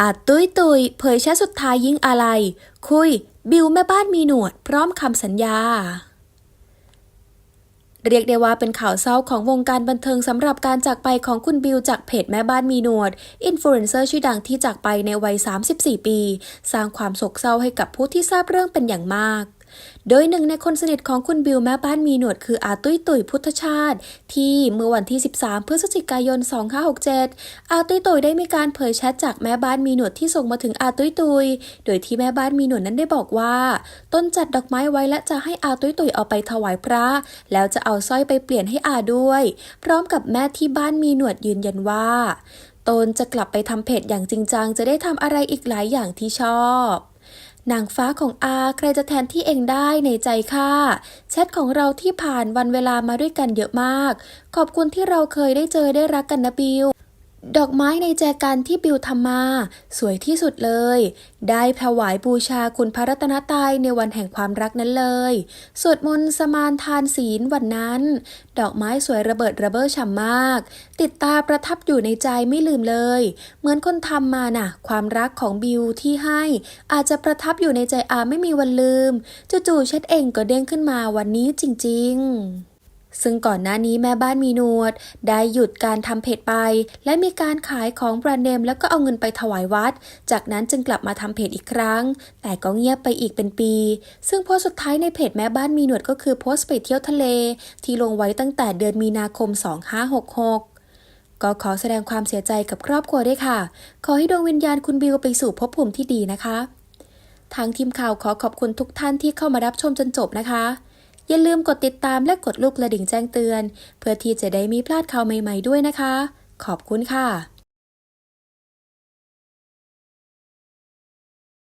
อาจตุยตุยเผยแชทสุดท้ายยิ่งอะไร คุย บิวแม่บ้านมีหนวด พร้อมคำสัญญา เรียกได้ว่าเป็นข่าวเศร้าของวงการบันเทิงสำหรับการจากไปของคุณบิวจากเพจแม่บ้านมีหนวด อินฟลูเอนเซอร์ชื่อดังที่จากไปในวัย 34 ปี สร้างความโศกเศร้าให้กับผู้ที่ทราบเรื่องเป็นอย่างมาก โดยหนึ่งในคนสนิทของคุณบิวแม่บ้านมีหนวดคืออาตุ้ยตุ๋ยพุทธชาติ ที่เมื่อวันที่ 13 พฤศจิกายน 2567 อาตุ้ยตุ๋ยได้มีการเผยแชทจากแม่บ้านมีหนวดที่ส่งมาถึงอาตุ้ยตุ๋ย โดยที่แม่บ้านมีหนวดนั้นได้บอกว่า ต้นจัดดอกไม้ไว้และจะให้อาตุ้ยตุ๋ยเอาไปถวายพระ แล้วจะเอาสร้อยไปเปลี่ยนให้อาด้วย พร้อมกับแม่ที่บ้านมีหนวดยืนยันว่าตนจะกลับไปทำเพจอย่างจริงจัง จะได้ทำอะไรอีกหลายอย่างที่ชอบ นางฟ้าของอาใครจะแทนที่เองได้ในใจค่ะแชทของเราที่ผ่านวันเวลามาด้วยกันเยอะมาก ขอบคุณที่เราเคยได้เจอได้รักกันนะบิว ดอกไม้ในแจกันที่บิวทำมา สวยที่สุดเลย ได้ถวายบูชาคุณพระรัตนตรัยในวันแห่งความรักนั้นเลย สวดมนต์สมานทานศีลวันนั้น ดอกไม้สวยระเบิดระเบ้อฉ่ำมาก ติดตาประทับอยู่ในใจไม่ลืมเลย เหมือนคนทำมาน่ะ ความรักของบิวที่ให้ อาจจะประทับอยู่ในใจอาไม่มีวันลืมจู่ๆเช็ดเองก็เด้งขึ้นมาวันนี้จริง ๆ ซึ่งก่อนหน้านี้แม่บ้านมีนวด ได้หยุดการทำเพจไป และมีการขายของแบรนด์เนมแล้วก็เอาเงินไปถวายวัด จากนั้นจึงกลับมาทำเพจอีกครั้ง แต่ก็เงียบไปอีกเป็นปี ซึ่งโพสต์สุดท้ายในเพจแม่บ้านมีนวดก็คือโพสต์ไปเที่ยวทะเล ที่ลงไว้ตั้งแต่เดือนมีนาคม 2566ก็ขอแสดงความเสียใจกับครอบครัวด้วยค่ะ ขอให้ดวงวิญญาณคุณบิวไปสู่ภพภูมิที่ดีนะคะ ทางทีมข่าวขอขอบคุณทุกท่านที่เข้ามารับชมจนจบนะคะ อย่าลืมกดติดตามและกดลูกกระดิ่งแจ้งเตือน เพื่อที่จะได้มีพลาดข่าวใหม่ ๆด้วยนะคะ ขอบคุณค่ะ